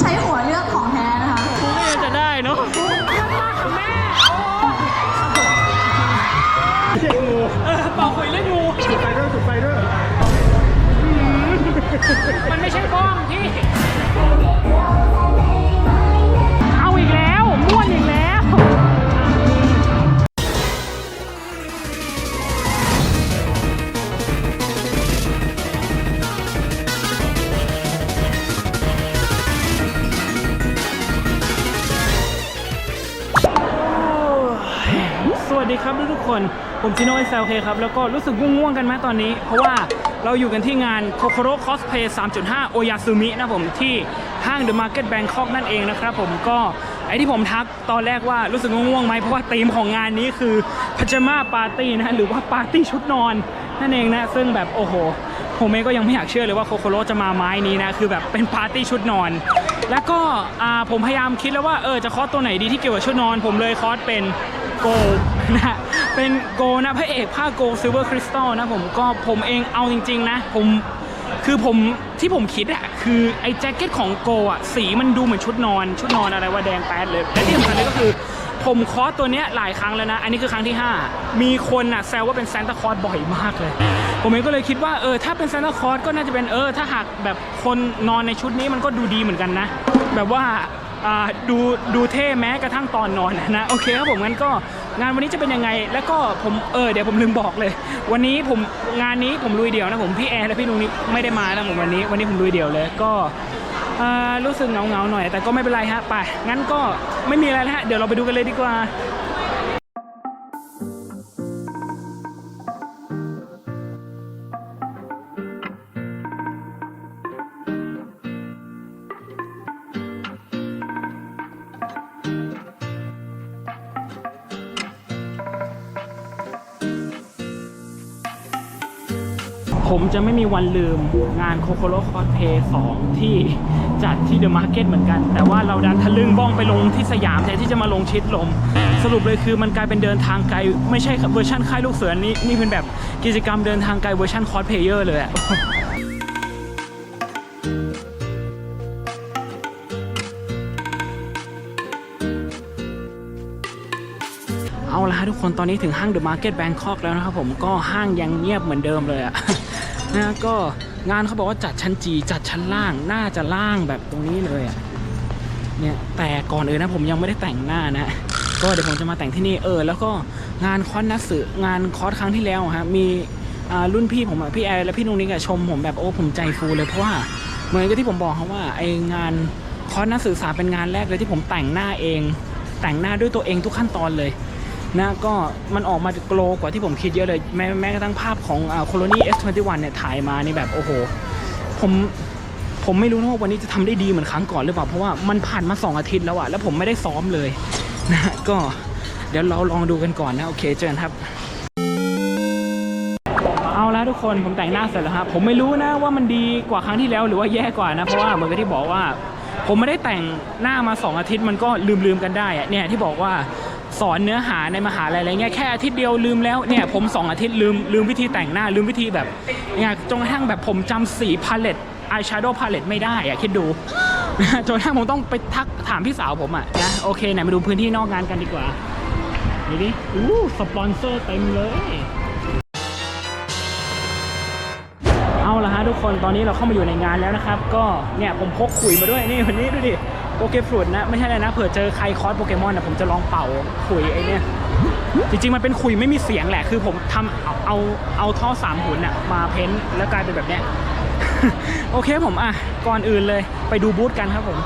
ใช้หัวเลือกของแท้นะคะกูไม่น่าจะได้เนาะแม่เออเป่าคุยเล่นงูจุดไฟด้วยจุดไฟด้วย มันไม่ใช่บ้อง ครับทุกคน ผมชิโนเอเซลเคครับ แล้วก็รู้สึกง่วงๆกันไหมตอนนี้ เพราะว่าเราอยู่กันที่งาน Kokoro Cosplay 3.5 โอยาซึมินะผมที่ห้าง The Market Bangkok นั่นเองนะครับผมก็ไอที่ผมทักตอนแรกว่ารู้สึกง่วงๆไหมเพราะว่าธีมของงานนี้คือพ j จ m a ปาร์ตี้นะหรือว่าปาร์ตี้ชุดนอนนั่นเองนะซึ่งแบบโอ้โหผมเองก็ยังไม่อยากเชื่อเลยว่าโคโคโรจะมาไม้นี้นะคือแบบเป็นปาร์ตี้ชุดนอน แล้วก็ผมพยายามคิดแล้วว่าเออจะคอสตัวไหนดีที่เกี่ยวกับชุดนอน ผมเลยคอสเป็นโก นะ เป็นโกนะพระเอกผ้าโกซิลเวอร์คริสตัลนะผมก็ผมเองเอาจริง ๆ นะ ผมคือผมที่ผมคิดอะคือไอ้แจ็คเก็ตของโกอะสีมันดูเหมือนชุดนอน ชุดนอนอะไรว่าแดงแป๊ดเลยและที่สำคัญเลยก็คือ ผมคอสตัวเนี้ยหลายครั้งแล้วนะ อันนี้คือครั้งที่ 5 มีคนอะแซวว่าเป็นซานตาคอสบ่อยมากเลย ผมเองก็เลยคิดว่าเออถ้าเป็นซานตาคอสก็น่าจะเป็นเออ ถ้าหากแบบคนนอนในชุดนี้มันก็ดูดีเหมือนกันนะ แบบว่าอ่าดูดูเท่แม้กระทั่งตอนนอนนะโอเคครับผมงั้นก็ งานวันนี้จะเป็นยังไง แล้วก็ผมเออเดี๋ยวผมลืมบอกเลย วันนี้ผมงานนี้ผมลุยเดี่ยวนะผมพี่แอร์และพี่นุ้งนี่ไม่ได้มานะผมวันนี้ วันนี้ผมลุยเดี่ยวเลยก็รู้สึกเงาเงาๆหน่อย แต่ก็ไม่เป็นไรฮะไปงั้นก็ไม่มีอะไรแล้วฮะเดี๋ยวเราไปดูกันเลยดีกว่า จะไม่มีวันลืมงานโคโคโ o คอ s เพย์2ที่จัดที่เดอะมาร์เก็ตเหมือนกัน แต่ว่าเราดันทะลึ่งบ้องไปลงที่สยามแทนที่จะมาลงชิดลม สรุปเลยคือมันกลายเป็นเดินทางไกล ไม่ใช่เวอร์ชันค่ายลูกเสือนี่นี่เป็นแบบกิจกรรมเดินทางไกลเวอร์ชันคอสเพเยอร์เลยอะเอาละฮะทุกคนตอนนี้ถึงห้างเดอะมาร์เก็ตแบงคอกแล้วนะครับผมก็ห้างยังเงียบเหมือนเดิมเลยอะ นะก็งานเขาบอกว่าจัดชั้นจีจัดชั้นล่างน่าจะล่างแบบตรงนี้เลยอะเนี่ยแต่ก่อนเอื่นะผมยังไม่ได้แต่งหน้านะ ก็เดี๋ยวผมจะมาแต่งที่นี่เออ แล้วก็งานคอนนัสสึงานคอร์สครั้งที่แล้วฮะมีรุ่นพี่ผมพี่แอร์และพี่นุ้งนิ้งอะชมผมแบบโอ้ผมใจฟูเลยเพราะว่าเหมือนกับที่ผมบอกเขาว่าไองานคอสนักศึกษาเป็นงานแรกเลยที่ผมแต่งหน้าเอง แต่งหน้าด้วยตัวเองทุกขั้นตอนเลย นะก็มันออกมาโกลกว่าที่ผมคิดเยอะเลย แม้แม้กระทั่งภาพของโคโลนีเอสทเวนตี้วันเนี่ยถ่ายมานี่แบบโอ้โห ผมผมไม่รู้นะว่าวันนี้จะทำได้ดีเหมือนครั้งก่อนหรือเปล่า เพราะว่ามันผ่านมา 2 อาทิตย์แล้วอะแล้วผมไม่ได้ซ้อมเลยนะก็เดี๋ยวเราลองดูกันก่อนนะ โอเคเจอกันครับ เอาละทุกคนผมแต่งหน้าเสร็จแล้วครับผมไม่รู้นะว่ามันดีกว่าครั้งที่แล้วหรือว่าแย่กว่านะ เพราะว่าเหมือนกับที่บอกว่า ผมไม่ได้แต่งหน้ามา 2 อาทิตย์มันก็ลืมลืมๆกันได้อะเนี่ยที่บอกว่า สอนเนื้อหาในมหาลัยอะไรเงี้ยแค่อาทิตย์เดียวลืมแล้วเนี่ยผม 2 อาทิตย์ลืมลืมวิธีแต่งหน้าลืมวิธีแบบเนี่ยจนกระทั่งแบบผมจำสีพาเลตอายแชโดว์พาเลตไม่ได้อะคิดดูจนกระทั่งผมต้องไปทักถามพี่สาวผมอะนะโอเคไหนมาดูพื้นที่นอกงานกันดีกว่านี่ดิอู้สปอนเซอร์เต็มเลยเอาละฮะทุกคนตอนนี้เราเข้ามาอยู่ในงานแล้วนะครับ ก็เนี่ยผมพกขุยมาด้วยนี่วันนี้ดูดิ โปเกฟรุตนะ ไม่ใช่อะไรนะเผื่อเจอใครคอสโปเกมอนนะผมจะลองเป่าขุยไอ้เนี่ยจริงๆ มันเป็นขุยไม่มีเสียงแหละ คือผมทำเอาเอาเอาท่อสามหุ่นอะมาเพ้นท์แล้วกลายเป็นแบบเนี้ยโอเคผมอะก่อนอื่นเลยไปดูบูธกันครับผม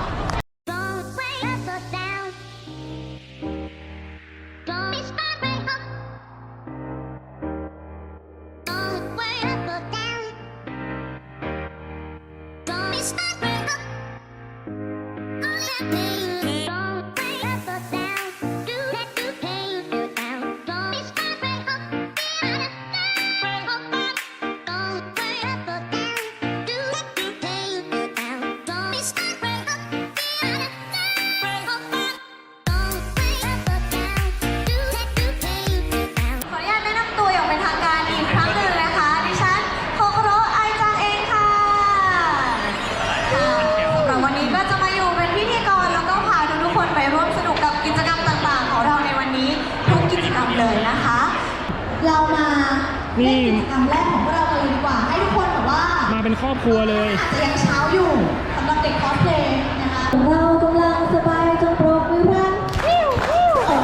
ครอบครัวเลยอาจจะยังเช้าอยู่สำหรับเด็กคอสเพลย์นะคะเรากำลังสบายจงโปรดมือพลันวิววิวโอ้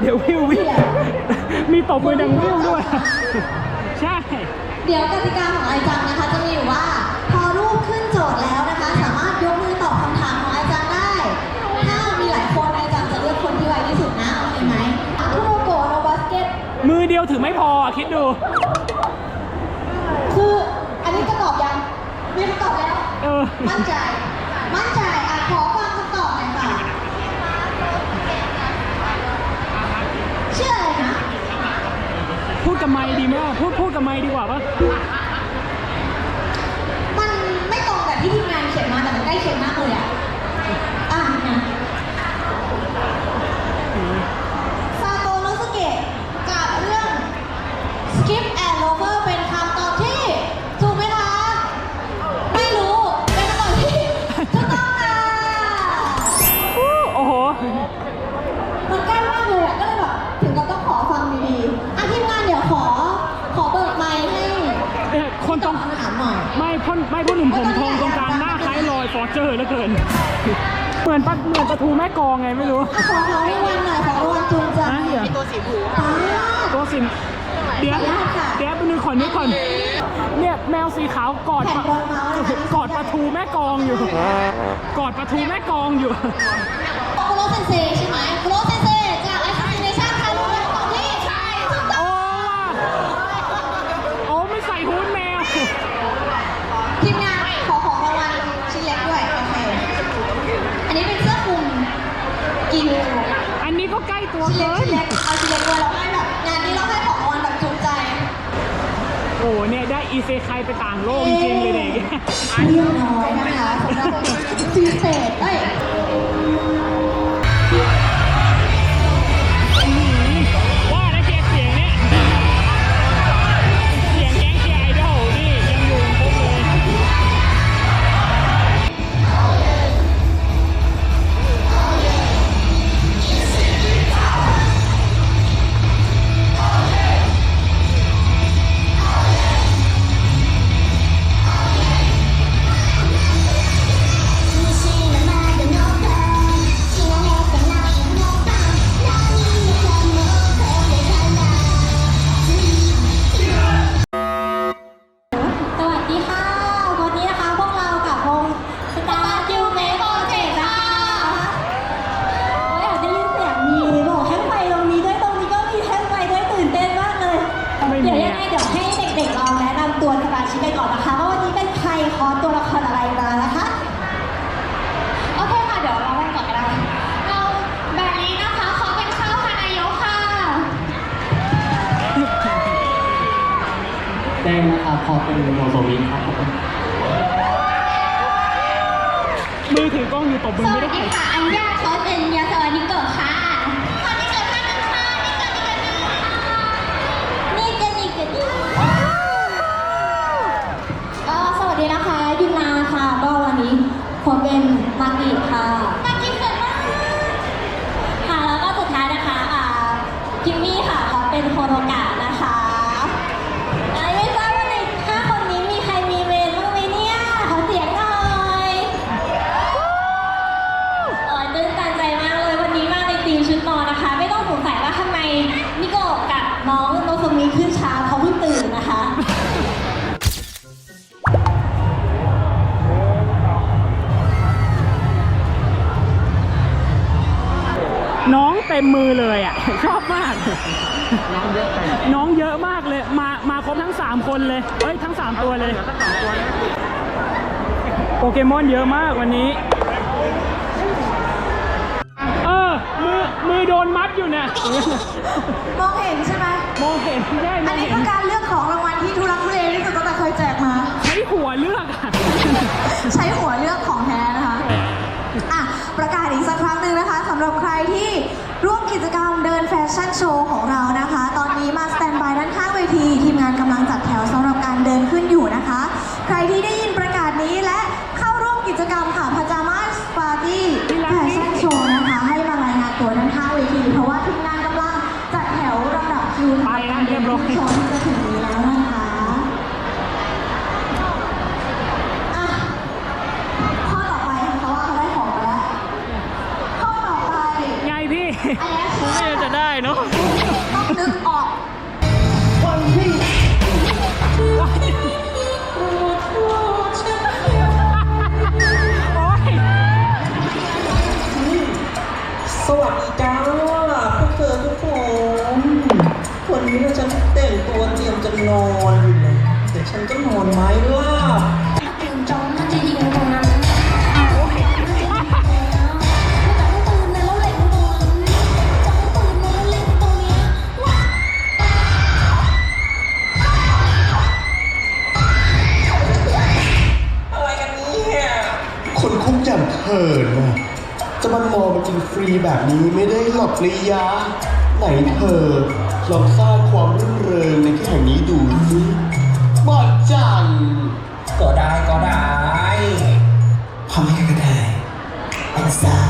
เดี๋ยววิววิวมีตบมือดังวิวด้วย ใช่ เดี๋ยวกติกาของไอจังนะคะ จะมีอยู่ว่า พอรูปขึ้นโจทย์แล้วนะคะ สามารถยกมือตอบคำถามของไอจังได้ ถ้ามีหลายคนไอจังจะเลือกคนที่ไวที่สุดนะ โอเคไหมคุโรโกะโนบาสเกตมือเดียวถือไม่พอคิดดู คืออันนี้จะตอบยังมีคำตอบแล้ว เออ มั่นใจ มั่นใจอะขอฟังคำตอบหน่อยค่ะชื่ออะไรนะ พูดกับไมค์ดีไหมพูดพูดกับไมค์ดีกว่าปะ สีขาวกอดแผ่นปะรองเมาส์นะคะกอดปลาทูแม่กองอยู่ กอดปลาทูแม่กองอยู่ โคโรเซนเซใช่ไหมโคโรเซนเซจาก Assassination ค่ะรู้ไหมตอบที่ใช่ถูกต้โอ้องว่ะโอ้ไม่ใส่ฮู้ดแมว ทีมงานขอของรางวัลชิ้นเล็กด้วยโอเคอันนี้เป็นเสื้อคลุมกินอันนี้ก็ใกล้ตัวชิ้นเล็เกิกนชิ้นเล็กเอาชิ้นเล็กด้วยแล้วให้แบบงานนี้เราให้ของรางวัลแบบจุใจ โอ้เนี่ยได้ อีเซไคไปต่างโลกจริงเลยเด็ก เรียบร้อยนะคะสำหรับซีเศษเอ้ย เป็นโมโซมิครับมือถือกล้องอยู่ตบมือไม่ได้ถ่าย ต็มมือเลยอะ ชอบมากน้องเยอะมากเลย มามาครบทั้ง 3 คนเลย เอ้ยทั้ง 3 ตัวเลยโปเกมอนเยอะมากวันนี้ เออ มือมือโดนมัดอยู่เนี่ยมองเห็นใช่ไหมมองเห็นได้มอัอนงนี้เห็คืนอการเลือกของรางวัลที่ทุรักทุเลที่สุดตั้งแต่เคยแจกมา ใช้หัวเลือกอะใช้หัวเลือกของแท้นะคะ อะ ประกาศอีกสักครั้งหนึ่งนะคะสำหรับใครที่ ร่วมกิจกรรมเดินแฟชั่นโชว์ของเรานะคะ ตอนนี้มาสแตนบายด้านข้างเวที ทีมงานกำลังจัดแถวสำหรับการเดินขึ้นอยู่นะคะ ใครที่ได้ยินประกาศนี้และเข้าร่วมกิจกรรมค่ะพาจามาสปาร์ตี้แฟชั่นโชว์นะคะ ให้มารายงานตัวด้านข้างเวที เพราะว่าทีมงานกำลังจัดแถวลำดับคิวไปนะเรียบร้อยโชว์ที่จะถึงนี้แล้วนะคะ ไม่จะได้เนาะต้องนึกออกสวัสดีจ้าพวกเธทุกคน วันนี้เราจะแต่งตัวเตรียมจะนอนอยู่เลยแต่ฉันจะนอนไหมล่ะ มามองมากินฟรีแบบนี้ไม่ได้หรอกระยะ ไหนเธอลองสร้างความรื่นเริงในที่แห่งนี้ดูสิบอดจังก็ได้ก็ได้ทำให้กันได้เป็นสา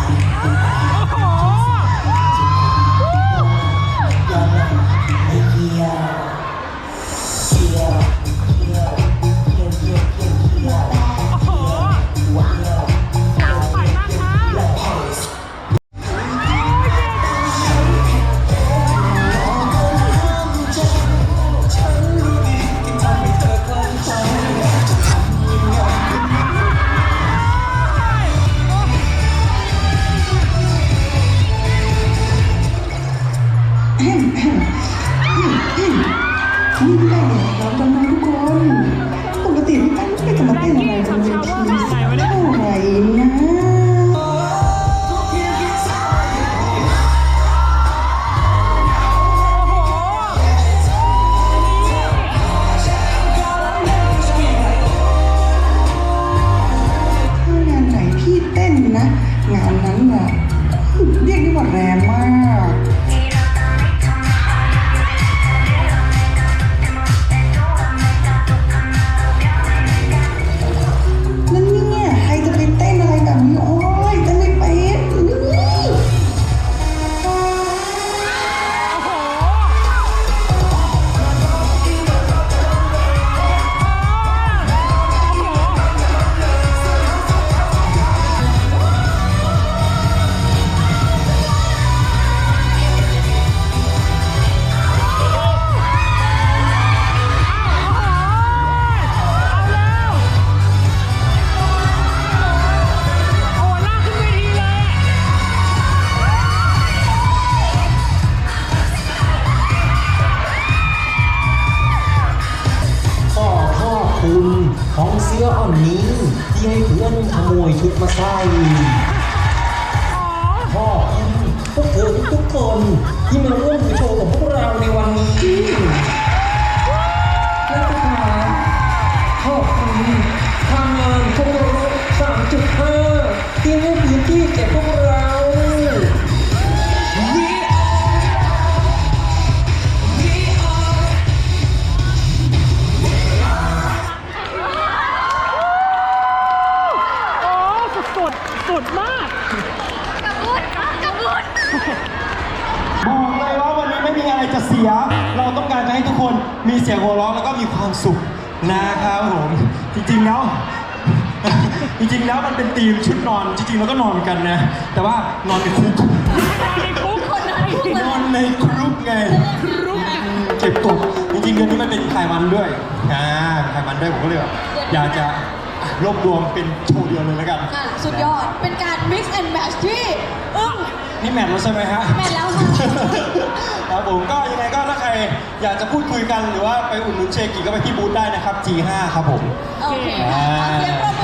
นอนจริงๆเราก็นอนกันนะ แต่ว่านอนในคุกในคุกคนไหนนอนในครุกไงเก็บกดจริงๆเดือนนี้มันเป็นไขมันด้วยอ่าไขมันด้วยผมก็เลยแบบอยากจะรวบรวมเป็นโชว์เดียวเลยแล้วกันอะสุดยอดเป็นการ mix and match ที่อึ้งนี่แมทแล้วใช่ไหมฮะแมทแล้วค่ะครับผมก็ยังไงก็ถ้าใครอยากจะพูดคุยกันหรือว่าไปอุดหนุนเชกิก็ไปที่บูธได้นะครับ G5 ครับผมโอเคค่ะขอเสียงปรบมื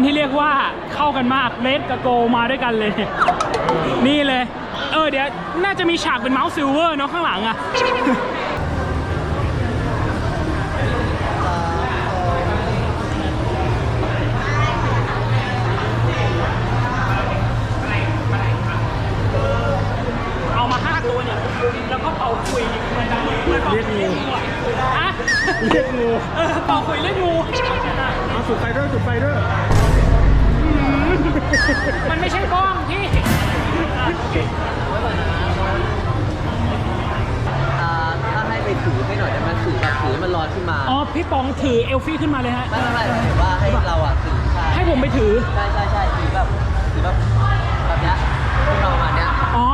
คนที่เรียกว่าเข้ากันมากเลสกับโกมาด้วยกันเลย นี่เลย เออเดี๋ยว น่าจะมีฉากเป็นเมาส์ซิลเวอร์เนาะข้างหลังอะเอามาห้าตัวเนี่ยแล้วก็เป่าคุยเรียกงูอะเรียกงู เออเป่าคุยเรียกงูเอาจุดไฟด้วยจุดไฟด้วย มันไม่ใช่บ้องพี่อ่าถ้าให้ไปถือให้หน่อยแต่มันถือแบบถือมันร้อนขึ้นมาอ๋อพี่ปองถือเอลฟี่ขึ้นมาเลยฮะ ไม่ไม่ไม่หมายถึงว่าให้เราอะถือใช่ให้ผมไปถือ ใช่ใช่ใช่ถือแบบถือแบบแบบเนี้ยขึ้นมาประมาณเนี้ย อ๋อ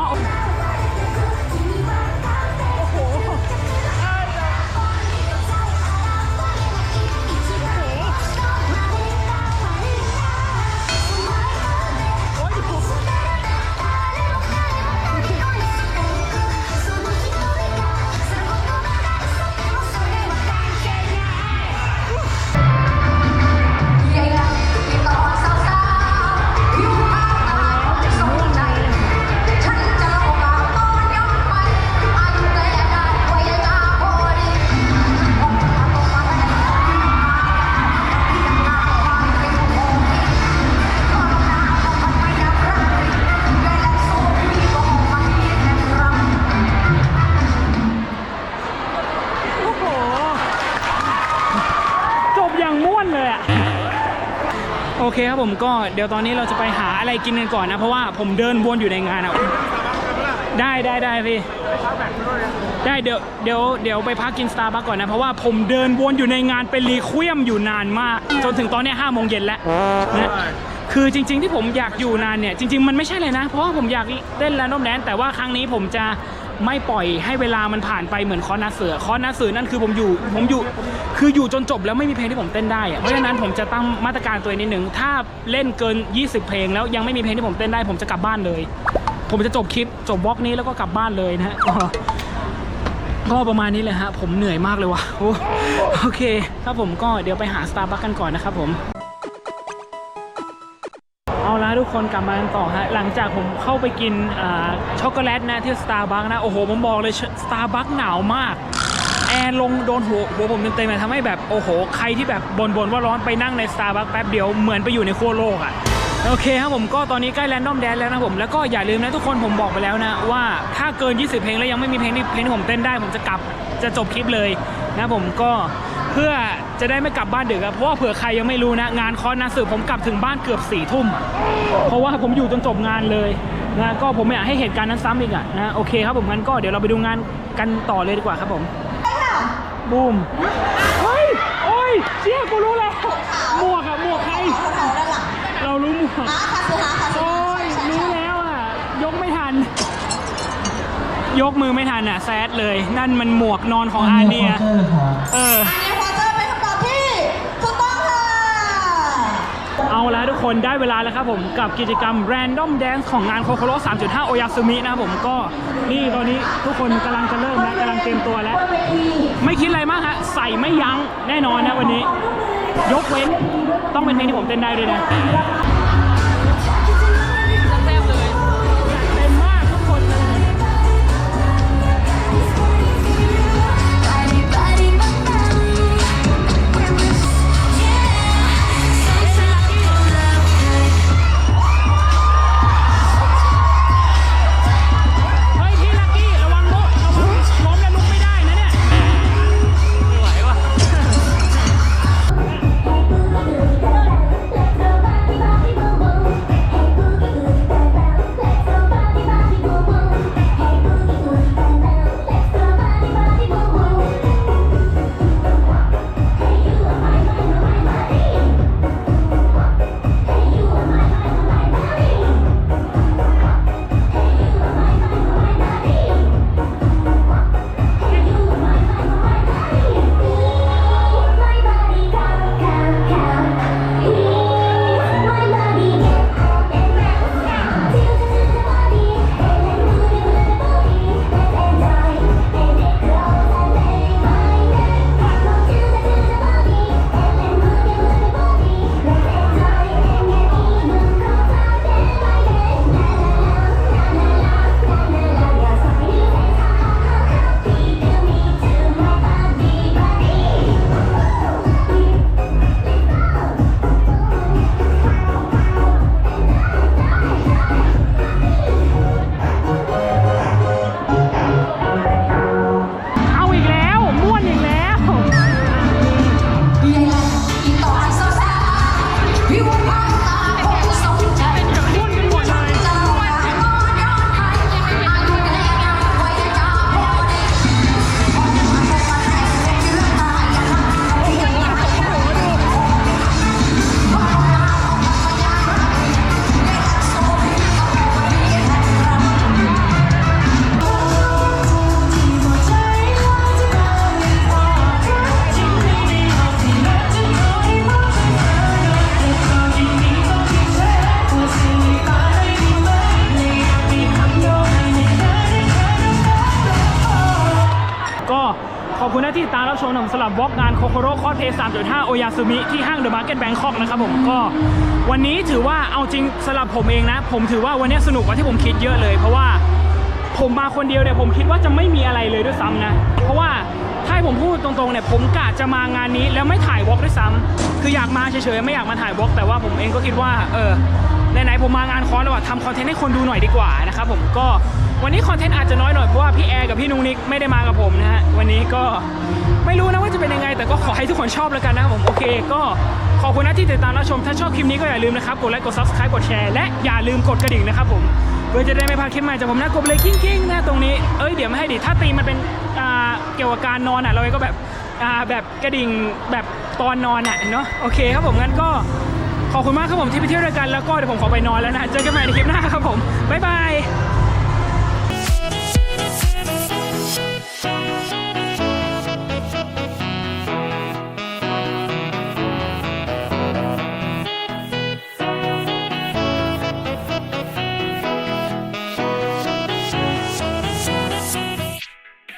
เดี๋ยวตอนนี้เราจะไปหาอะไรกินกันก่อนนะ เพราะว่าผมเดินวนอยู่ในงานอะได้ได้ได้พี่ได้เดี๋ยวเดี๋ยวเดี๋ยวไปพักกินสตาร์บัคก่อนนะ เพราะว่าผมเดินวนอยู่ในงานเป็นรีเควียมอยู่นานมาก จนถึงตอนนี้ห้าโมงเย็นแล้วนะ คือจริง ๆ ที่ผมอยากอยู่นานเนี่ยจริง ๆ มันไม่ใช่เลยนะ เพราะว่าผมอยากเต้นแรนดอมแดนแต่ว่าครั้งนี้ผมจะไม่ปล่อยให้เวลามันผ่านไปเหมือนคอนาเสือคอนาเสือนั่นคือผมอยู่ผมอยู่คืออยู่จนจบแล้วไม่มีเพลงที่ผมเต้นได้อะเพราะฉะนั้นผมจะตั้งมาตรการตัวเองนิดหนึ่งถ้าเล่นเกิน 20 เพลง แล้วยังไม่มีเพลงที่ผมเต้นได้ ผมจะกลับบ้านเลย ผมจะจบคลิปจบวอล์กนี้แล้วก็กลับบ้านเลยนะฮะก็ประมาณนี้เลยฮะผมเหนื่อยมากเลยว่ะโอเคครับผมก็เดี๋ยวไปหาสตาร์บัคกันก่อนนะครับผม ละทุกคนกลับมากันต่อฮะหลังจากผมเข้าไปกินอ่าช็อกโกแลตนะที่สตาร์บัคนะโอ้โหผมบอกเลยสตาร์บัคหนาวมากแอร์ลงโดนหัวหัวผมเต็มๆเลยทำให้แบบโอ้โห ใครที่แบบบ่นๆว่าร้อนไปนั่งในสตาร์บัคแป๊บเดียวเหมือนไปอยู่ในขั้วโลกอะโอเคครับผมก็ตอนนี้ใกล้แรนดอมแดนแล้วนะผมแล้วก็อย่าลืมนะทุกคนผมบอกไปแล้วนะ ว่าถ้าเกิน 20 เพลงแล้วยังไม่มีเพลงที่เพลงที่ผมเต้นได้ ผมจะกลับจะจบคลิปเลยนะผมก็เพื่อ จะได้ไม่กลับบ้านดึกอะเพราะว่าเผื่อใครยังไม่รู้นะ งานคอนนะสือผมกลับถึงบ้านเกือบสี่ทุ่มอะเพราะว่าผมอยู่จนจบงานเลยนะก็ผมไม่อยากให้เหตุการณ์นั้นซ้ำอีกอะนะโอเคครับผมงั้นก็เดี๋ยวเราไปดูงานกันต่อเลยดีกว่าครับผมบูมเฮ้ยโอ้ยเชี่ยกูรู้แล้วหมวกอะหมวกใครเขาด้านหลังเรารู้หมวกอะคาสึฮะคาสึโอ้ฮะยใช่ใช่รู้ใช่แล้วอะยกไม่ทัน ยกมือไม่ทันอะแซดเลย นั่นมันหมวกนอนของอาเนียเออ อันนี้ควอเตอร์เป็นคำตอบที่ถูกต้องค่ะ เอาละทุกคนได้เวลาแล้วครับผมกับกิจกรรม Random Dance ของงานโคโคโร3.5 โอยาซุมินะครับผมก็นี่ตอนนี้ทุกคนกำลังจะเริ่มแล้วกำลังเตรียมตัวแล้ว ไม่คิดอะไรมากฮะใส่ไม่ยั้งแน่นอนนะวันนี้ ยกเว้นต้องเป็นเพลงที่ผมเต้นได้ด้วยนะ สำหรับวอล์กงานโคโคโรคอสเพย์3.5โอยาซึมิที่ห้างเดอะมาร์เก็ตแบงคอกนะครับผมก็วันนี้ถือว่าเอาจริงสำหรับผมเองนะ ผมถือว่าวันนี้สนุกกว่าที่ผมคิดเยอะเลย เพราะว่าผมมาคนเดียวเนี่ยผมคิดว่าจะไม่มีอะไรเลยด้วยซ้ำนะ เพราะว่าถ้าให้ผมพูดตรงๆเนี่ยผมกะจะมางานนี้แล้วไม่ถ่ายวอล์กด้วยซ้ำคืออยากมาเฉยๆไม่อยากมาถ่ายวอล์กแต่ว่าผมเองก็คิดว่าเออไหนๆผมมางานคอนแล้วอะทำคอนเทนต์ให้คนดูหน่อยดีกว่านะครับผมก็ วันนี้คอนเทนต์อาจจะน้อยหน่อยเพราะว่าพี่แอร์กับพี่นุ้งนิกไม่ได้มากับผมนะฮะวันนี้ก็ไม่รู้นะว่าจะเป็นยังไง แต่ก็ขอให้ทุกคนชอบแล้วกันนะครับผมโอเค ก็ขอบคุณนะที่ติดตามรับชมถ้าชอบคลิปนี้ก็อย่าลืมนะครับกดไลค์กด subscribe กดแชร์และอย่าลืมกดกระดิ่งนะครับผมเพื่อจะได้ไม่พลาดคลิปใหม่จากผมนะกดเลยกิ้งกิ้งๆนะตรงนี้เอ้ยเดี๋ยวไม่ให้ดิถ้าตีมันเป็นอ่าเกี่ยวกับการนอนอะเราก็แบบอ่าแบบกระดิ่งแบบตอนนอนอะเนาะโอเคครับผมงั้นก็ขอบคุณมากครับผมที่ไปเที่ยวด้วยกันแล้วก็เดี๋ยวผมขอไปนอนแล้วนะเจอกันใหม่ในคลิปหน้าครับผมบ๊ายบาย